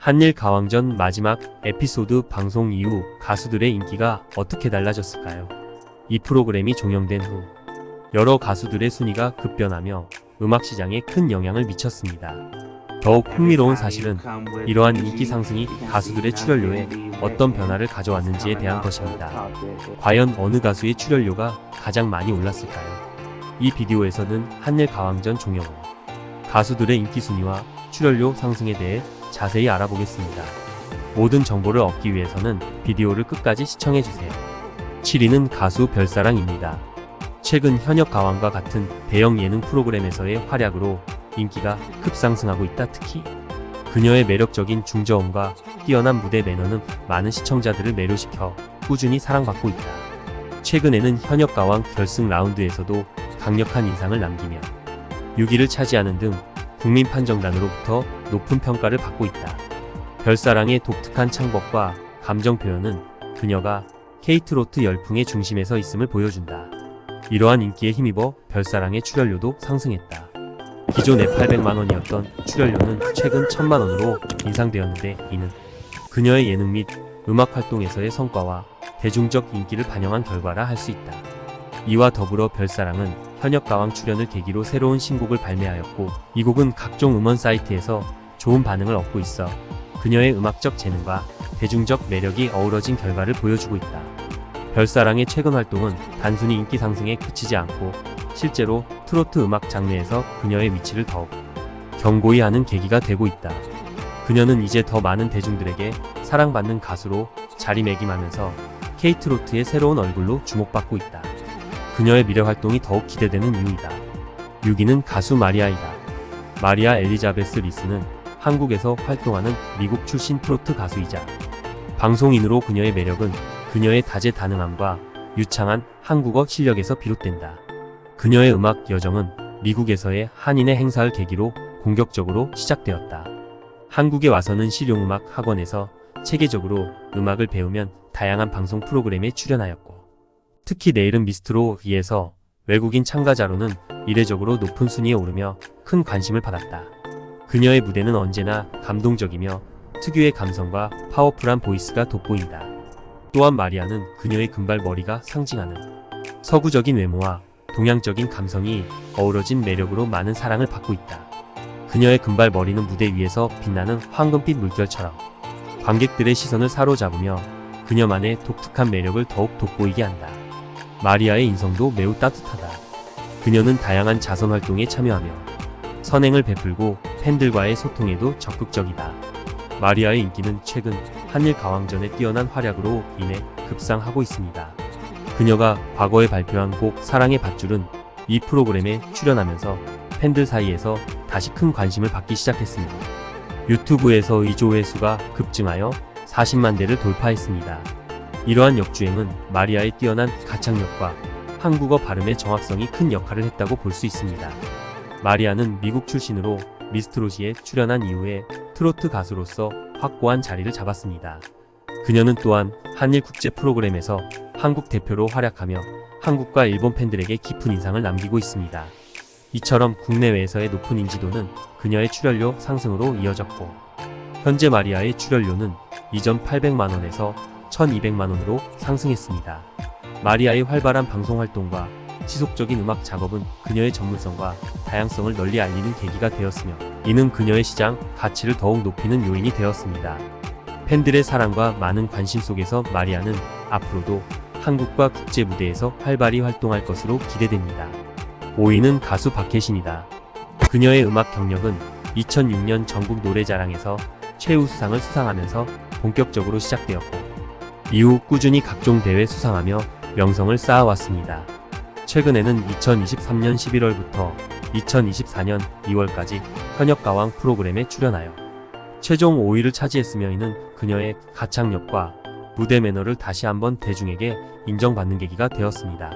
한일 가왕전 마지막 에피소드 방송 이후 가수들의 인기가 어떻게 달라졌을까요? 이 프로그램이 종영된 후 여러 가수들의 순위가 급변하며 음악 시장에 큰 영향을 미쳤습니다. 더욱 흥미로운 사실은 이러한 인기 상승이 가수들의 출연료에 어떤 변화를 가져왔는지에 대한 것입니다. 과연 어느 가수의 출연료가 가장 많이 올랐을까요? 이 비디오에서는 한일 가왕전 종영 후 가수들의 인기 순위와 출연료 상승에 대해 자세히 알아보겠습니다. 모든 정보를 얻기 위해서는 비디오를 끝까지 시청해주세요. 7위는 가수 별사랑입니다. 최근 현역 가왕과 같은 대형 예능 프로그램에서의 활약으로 인기가 급상승하고 있다 특히 그녀의 매력적인 중저음과 뛰어난 무대 매너는 많은 시청자들을 매료시켜 꾸준히 사랑받고 있다. 최근에는 현역 가왕 결승 라운드에서도 강력한 인상을 남기며 6위를 차지하는 등 국민 판정단으로부터 높은 평가를 받고 있다. 별사랑의 독특한 창법과 감정 표현은 그녀가 케이트 로트 열풍의 중심에 서 있음을 보여준다. 이러한 인기에 힘입어 별사랑의 출연료도 상승했다. 기존에 800만원이었던 출연료는 최근 1000만원으로 인상되었는데 이는 그녀의 예능 및 음악 활동에서의 성과와 대중적 인기를 반영한 결과라 할 수 있다. 이와 더불어 별사랑은 현역 가왕 출연을 계기로 새로운 신곡을 발매하였고 이 곡은 각종 음원 사이트에서 좋은 반응을 얻고 있어 그녀의 음악적 재능과 대중적 매력이 어우러진 결과를 보여주고 있다. 별사랑의 최근 활동은 단순히 인기 상승에 그치지 않고 실제로 트로트 음악 장르에서 그녀의 위치를 더욱 견고히 하는 계기가 되고 있다. 그녀는 이제 더 많은 대중들에게 사랑받는 가수로 자리매김하면서 K트로트의 새로운 얼굴로 주목받고 있다. 그녀의 미래 활동이 더욱 기대되는 이유이다. 6위는 가수 마리아이다. 마리아 엘리자베스 리스는 한국에서 활동하는 미국 출신 트로트 가수이자 방송인으로 그녀의 매력은 그녀의 다재다능함과 유창한 한국어 실력에서 비롯된다. 그녀의 음악 여정은 미국에서의 한인의 행사를 계기로 본격적으로 시작되었다. 한국에 와서는 실용음악 학원에서 체계적으로 음악을 배우면 다양한 방송 프로그램에 출연하였고 특히 내일은 미스트로이에서 외국인 참가자로는 이례적으로 높은 순위에 오르며 큰 관심을 받았다. 그녀의 무대는 언제나 감동적이며 특유의 감성과 파워풀한 보이스가 돋보인다. 또한 마리아는 그녀의 금발 머리가 상징하는 서구적인 외모와 동양적인 감성이 어우러진 매력으로 많은 사랑을 받고 있다. 그녀의 금발 머리는 무대 위에서 빛나는 황금빛 물결처럼 관객들의 시선을 사로잡으며 그녀만의 독특한 매력을 더욱 돋보이게 한다. 마리아의 인성도 매우 따뜻하다. 그녀는 다양한 자선 활동에 참여하며 선행을 베풀고 팬들과의 소통에도 적극적이다. 마리아의 인기는 최근 한일 가왕전의 뛰어난 활약으로 인해 급상하고 있습니다. 그녀가 과거에 발표한 곡 사랑의 밧줄은 이 프로그램에 출연하면서 팬들 사이에서 다시 큰 관심을 받기 시작했습니다. 유튜브에서 이 조회수가 급증하여 40만 대를 돌파했습니다. 이러한 역주행은 마리아의 뛰어난 가창력과 한국어 발음의 정확성이 큰 역할을 했다고 볼 수 있습니다. 마리아는 미국 출신으로 미스트롯이에 출연한 이후에 트로트 가수로서 확고한 자리를 잡았습니다. 그녀는 또한 한일 국제 프로그램에서 한국 대표로 활약하며 한국과 일본 팬들에게 깊은 인상을 남기고 있습니다. 이처럼 국내외에서의 높은 인지도는 그녀의 출연료 상승으로 이어졌고 현재 마리아의 출연료는 이전 800만원에서 1200만원으로 상승했습니다. 마리아의 활발한 방송 활동과 지속적인 음악 작업은 그녀의 전문성과 다양성을 널리 알리는 계기가 되었으며 이는 그녀의 시장 가치를 더욱 높이는 요인이 되었습니다. 팬들의 사랑과 많은 관심 속에서 마리아는 앞으로도 한국과 국제 무대에서 활발히 활동할 것으로 기대됩니다. 5위는 가수 박혜신이다. 그녀의 음악 경력은 2006년 전국 노래자랑에서 최우수상을 수상하면서 본격적으로 시작되었고 이후 꾸준히 각종 대회 수상하며 명성을 쌓아왔습니다. 최근에는 2023년 11월부터 2024년 2월까지 현역 가왕 프로그램에 출연하여 최종 5위를 차지했으며 이는 그녀의 가창력과 무대 매너를 다시 한번 대중에게 인정받는 계기가 되었습니다.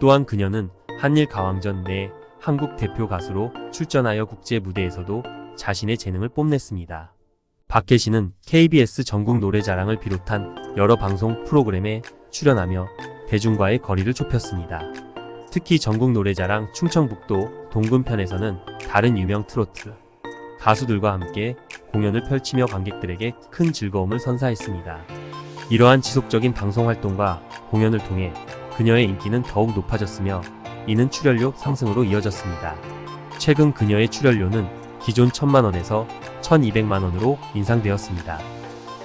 또한 그녀는 한일 가왕전 내 한국 대표 가수로 출전하여 국제 무대에서도 자신의 재능을 뽐냈습니다. 박혜신은 KBS 전국 노래자랑을 비롯한 여러 방송 프로그램에 출연하며 대중과의 거리를 좁혔습니다. 특히 전국 노래자랑 충청북도 동군편에서는 다른 유명 트로트 가수들과 함께 공연을 펼치며 관객들에게 큰 즐거움을 선사했습니다. 이러한 지속적인 방송 활동과 공연을 통해 그녀의 인기는 더욱 높아졌으며 이는 출연료 상승으로 이어졌습니다. 최근 그녀의 출연료는 기존 1000만 원에서 1200만 원으로 인상되었습니다.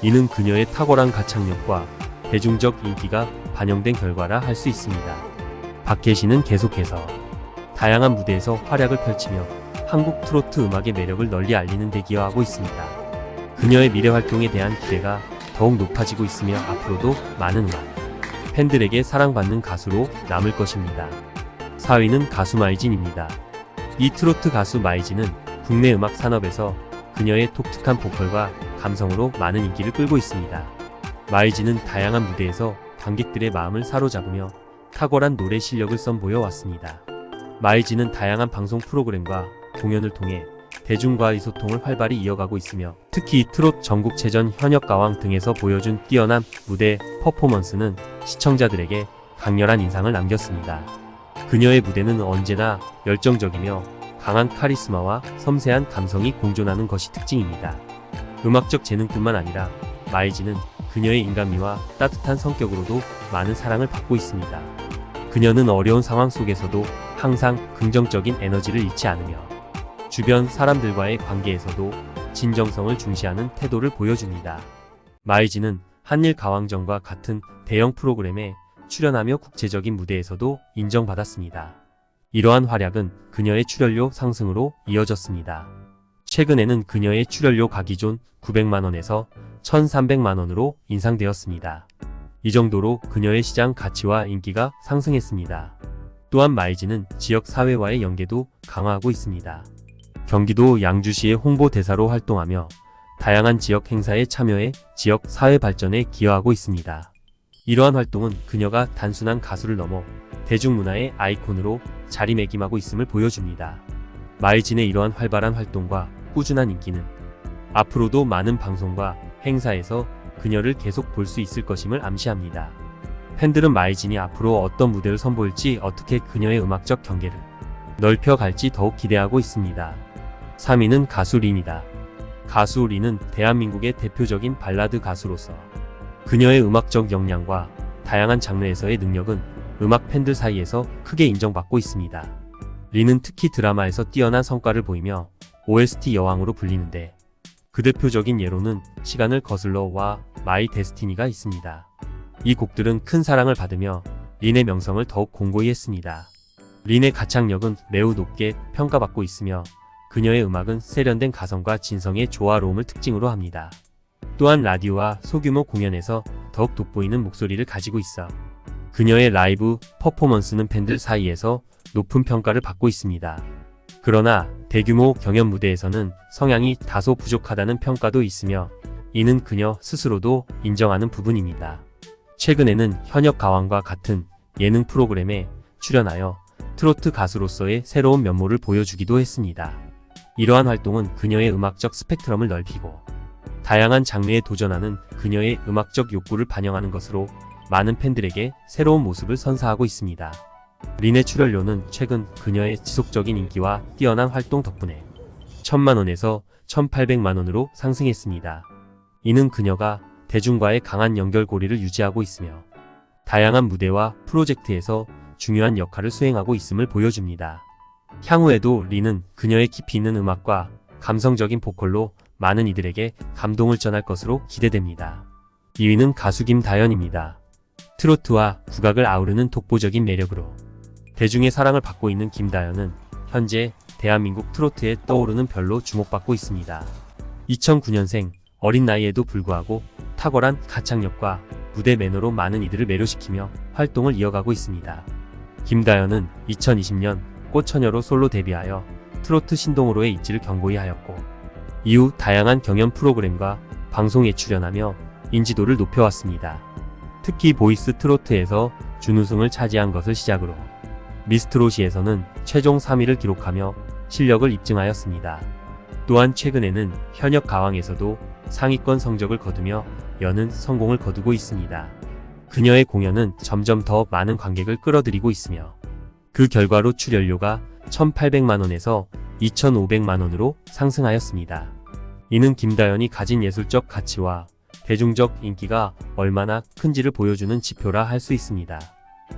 이는 그녀의 탁월한 가창력과 대중적 인기가 반영된 결과라 할 수 있습니다. 씨는 계속해서 다양한 무대에서 활약을 펼치며 한국 트로트 음악의 매력을 널리 알리는 데 기여하고 있습니다. 그녀의 미래 활동에 대한 기대가 더욱 높아지고 있으며 앞으로도 많은 음악, 팬들에게 사랑받는 가수로 남을 것입니다. 4위는 가수 마이진입니다. 이 트로트 가수 마이진은 국내 음악 산업에서 그녀의 독특한 보컬과 감성으로 많은 인기를 끌고 있습니다. 마이진은 다양한 무대에서 관객들의 마음을 사로잡으며 탁월한 노래 실력을 선보여 왔습니다. 마이진은 다양한 방송 프로그램과 공연을 통해 대중과의 소통을 활발히 이어가고 있으며 특히 트롯 전국체전 현역 가왕 등에서 보여준 뛰어난 무대 퍼포먼스는 시청자들에게 강렬한 인상을 남겼습니다. 그녀의 무대는 언제나 열정적이며 강한 카리스마와 섬세한 감성이 공존하는 것이 특징입니다. 음악적 재능뿐만 아니라 마이지는 그녀의 인간미와 따뜻한 성격으로도 많은 사랑을 받고 있습니다. 그녀는 어려운 상황 속에서도 항상 긍정적인 에너지를 잃지 않으며 주변 사람들과의 관계에서도 진정성을 중시하는 태도를 보여줍니다. 마이지는 한일 가왕전과 같은 대형 프로그램에 출연하며 국제적인 무대에서도 인정받았습니다. 이러한 활약은 그녀의 출연료 상승으로 이어졌습니다. 최근에는 그녀의 출연료 가 기존 900만원에서 1300만원으로 인상되었습니다. 이 정도로 그녀의 시장 가치와 인기가 상승했습니다. 또한 마이지는 지역 사회와의 연계도 강화하고 있습니다. 경기도 양주시의 홍보대사로 활동하며 다양한 지역 행사에 참여해 지역 사회 발전에 기여하고 있습니다. 이러한 활동은 그녀가 단순한 가수를 넘어 대중문화의 아이콘으로 자리매김하고 있음을 보여줍니다. 마이진의 이러한 활발한 활동과 꾸준한 인기는 앞으로도 많은 방송과 행사에서 그녀를 계속 볼 수 있을 것임을 암시합니다. 팬들은 마이진이 앞으로 어떤 무대를 선보일지 어떻게 그녀의 음악적 경계를 넓혀갈지 더욱 기대하고 있습니다. 3위는 가수 린이다. 가수 린은 대한민국의 대표적인 발라드 가수로서 그녀의 음악적 역량과 다양한 장르에서의 능력은 음악 팬들 사이에서 크게 인정받고 있습니다. 린은 특히 드라마에서 뛰어난 성과를 보이며 OST 여왕으로 불리는데 그 대표적인 예로는 시간을 거슬러와 마이 데스티니가 있습니다. 이 곡들은 큰 사랑을 받으며 린의 명성을 더욱 공고히 했습니다. 린의 가창력은 매우 높게 평가받고 있으며 그녀의 음악은 세련된 가성과 진성의 조화로움을 특징으로 합니다. 또한 라디오와 소규모 공연에서 더욱 돋보이는 목소리를 가지고 있어 그녀의 라이브 퍼포먼스는 팬들 사이에서 높은 평가를 받고 있습니다. 그러나 대규모 경연 무대에서는 성향이 다소 부족하다는 평가도 있으며 이는 그녀 스스로도 인정하는 부분입니다. 최근에는 현역 가왕과 같은 예능 프로그램에 출연하여 트로트 가수로서의 새로운 면모를 보여주기도 했습니다. 이러한 활동은 그녀의 음악적 스펙트럼을 넓히고 다양한 장르에 도전하는 그녀의 음악적 욕구를 반영하는 것으로 많은 팬들에게 새로운 모습을 선사하고 있습니다. 린의 출연료는 최근 그녀의 지속적인 인기와 뛰어난 활동 덕분에 1000만원에서 1800만원으로 상승했습니다. 이는 그녀가 대중과의 강한 연결고리를 유지하고 있으며 다양한 무대와 프로젝트에서 중요한 역할을 수행하고 있음을 보여줍니다. 향후에도 리는 그녀의 깊이 있는 음악과 감성적인 보컬로 많은 이들에게 감동을 전할 것으로 기대됩니다. 2위는 가수 김다연입니다. 트로트와 국악을 아우르는 독보적인 매력으로 대중의 사랑을 받고 있는 김다연은 현재 대한민국 트로트에 떠오르는 별로 주목받고 있습니다. 2009년생 어린 나이에도 불구하고 탁월한 가창력과 무대 매너로 많은 이들을 매료시키며 활동을 이어가고 있습니다. 김다연은 2020년 꽃처녀로 솔로 데뷔하여 트로트 신동으로의 입지를 견고히 하였고 이후 다양한 경연 프로그램과 방송에 출연하며 인지도를 높여왔습니다. 특히 보이스 트로트에서 준우승을 차지한 것을 시작으로 미스트롯이에서는 최종 3위를 기록하며 실력을 입증하였습니다. 또한 최근에는 현역 가왕에서도 상위권 성적을 거두며 여는 성공을 거두고 있습니다. 그녀의 공연은 점점 더 많은 관객을 끌어들이고 있으며 그 결과로 출연료가 1,800만원에서 2,500만원으로 상승하였습니다. 이는 김다연이 가진 예술적 가치와 대중적 인기가 얼마나 큰지를 보여주는 지표라 할 수 있습니다.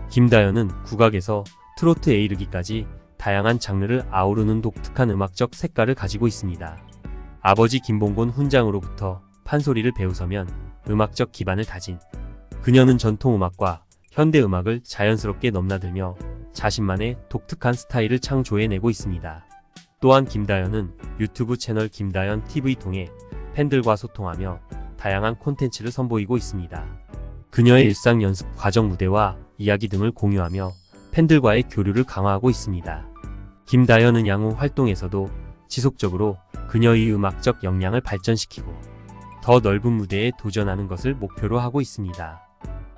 김다연은 국악에서 트로트에 이르기까지 다양한 장르를 아우르는 독특한 음악적 색깔을 가지고 있습니다. 아버지 김봉곤 훈장으로부터 판소리를 배우서면 음악적 기반을 다진 그녀는 전통음악과 현대음악을 자연스럽게 넘나들며 자신만의 독특한 스타일을 창조해내고 있습니다. 또한 김다연은 유튜브 채널 김다연 TV 통해 팬들과 소통하며 다양한 콘텐츠를 선보이고 있습니다. 그녀의 일상 연습 과정 무대와 이야기 등을 공유하며 팬들과의 교류를 강화하고 있습니다. 김다연은 양후 활동에서도 지속적으로 그녀의 음악적 역량을 발전시키고 더 넓은 무대에 도전하는 것을 목표로 하고 있습니다.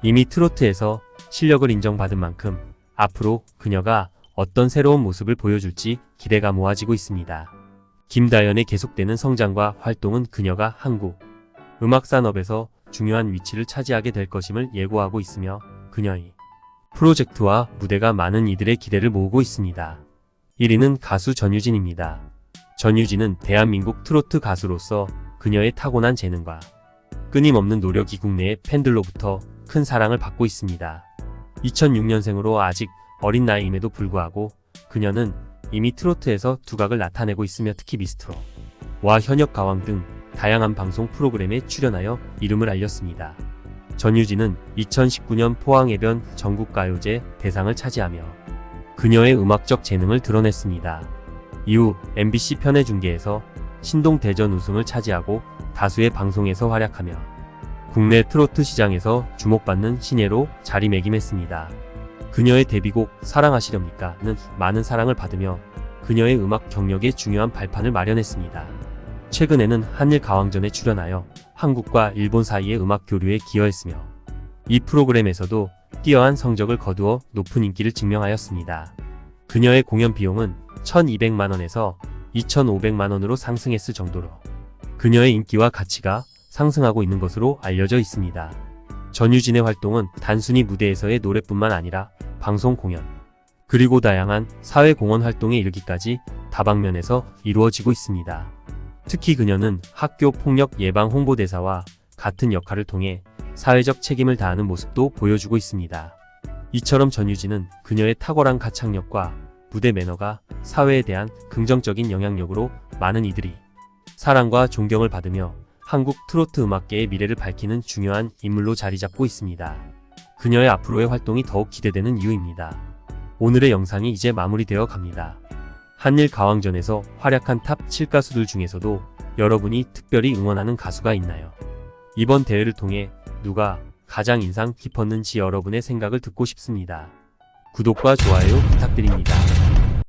이미 트로트에서 실력을 인정받은 만큼 앞으로 그녀가 어떤 새로운 모습을 보여줄지 기대가 모아지고 있습니다. 김다연의 계속되는 성장과 활동은 그녀가 한국 음악 산업에서 중요한 위치를 차지하게 될 것임을 예고하고 있으며 그녀의 프로젝트와 무대가 많은 이들의 기대를 모으고 있습니다. 1위는 가수 전유진입니다. 전유진은 대한민국 트로트 가수로서 그녀의 타고난 재능과 끊임없는 노력이 국내의 팬들로부터 큰 사랑을 받고 있습니다. 2006년생으로 아직 어린 나이임에도 불구하고 그녀는 이미 트로트에서 두각을 나타내고 있으며 특히 미스트로 와 현역 가왕 등 다양한 방송 프로그램에 출연하여 이름을 알렸습니다. 전유진은 2019년 포항해변 전국가요제 대상을 차지하며 그녀의 음악적 재능을 드러냈습니다. 이후 MBC 편의 중계에서 신동 대전 우승을 차지하고 다수의 방송에서 활약하며 국내 트로트 시장에서 주목받는 신예로 자리매김했습니다. 그녀의 데뷔곡 사랑하시렵니까는 많은 사랑을 받으며 그녀의 음악 경력에 중요한 발판을 마련했습니다. 최근에는 한일 가왕전에 출연하여 한국과 일본 사이의 음악 교류에 기여했으며 이 프로그램에서도 뛰어난 성적을 거두어 높은 인기를 증명하였습니다. 그녀의 공연 비용은 1200만원에서 2500만원으로 상승했을 정도로 그녀의 인기와 가치가 상승하고 있는 것으로 알려져 있습니다. 전유진의 활동은 단순히 무대에서의 노래뿐만 아니라 방송 공연, 그리고 다양한 사회 공헌 활동에 이르기까지 다방면에서 이루어지고 있습니다. 특히 그녀는 학교 폭력 예방 홍보대사와 같은 역할을 통해 사회적 책임을 다하는 모습도 보여주고 있습니다. 이처럼 전유진은 그녀의 탁월한 가창력과 무대 매너가 사회에 대한 긍정적인 영향력으로 많은 이들이 사랑과 존경을 받으며 한국 트로트 음악계의 미래를 밝히는 중요한 인물로 자리 잡고 있습니다. 그녀의 앞으로의 활동이 더욱 기대되는 이유입니다. 오늘의 영상이 이제 마무리되어 갑니다. 한일 가왕전에서 활약한 탑 7가수들 중에서도 여러분이 특별히 응원하는 가수가 있나요? 이번 대회를 통해 누가 가장 인상 깊었는지 여러분의 생각을 듣고 싶습니다. 구독과 좋아요 부탁드립니다.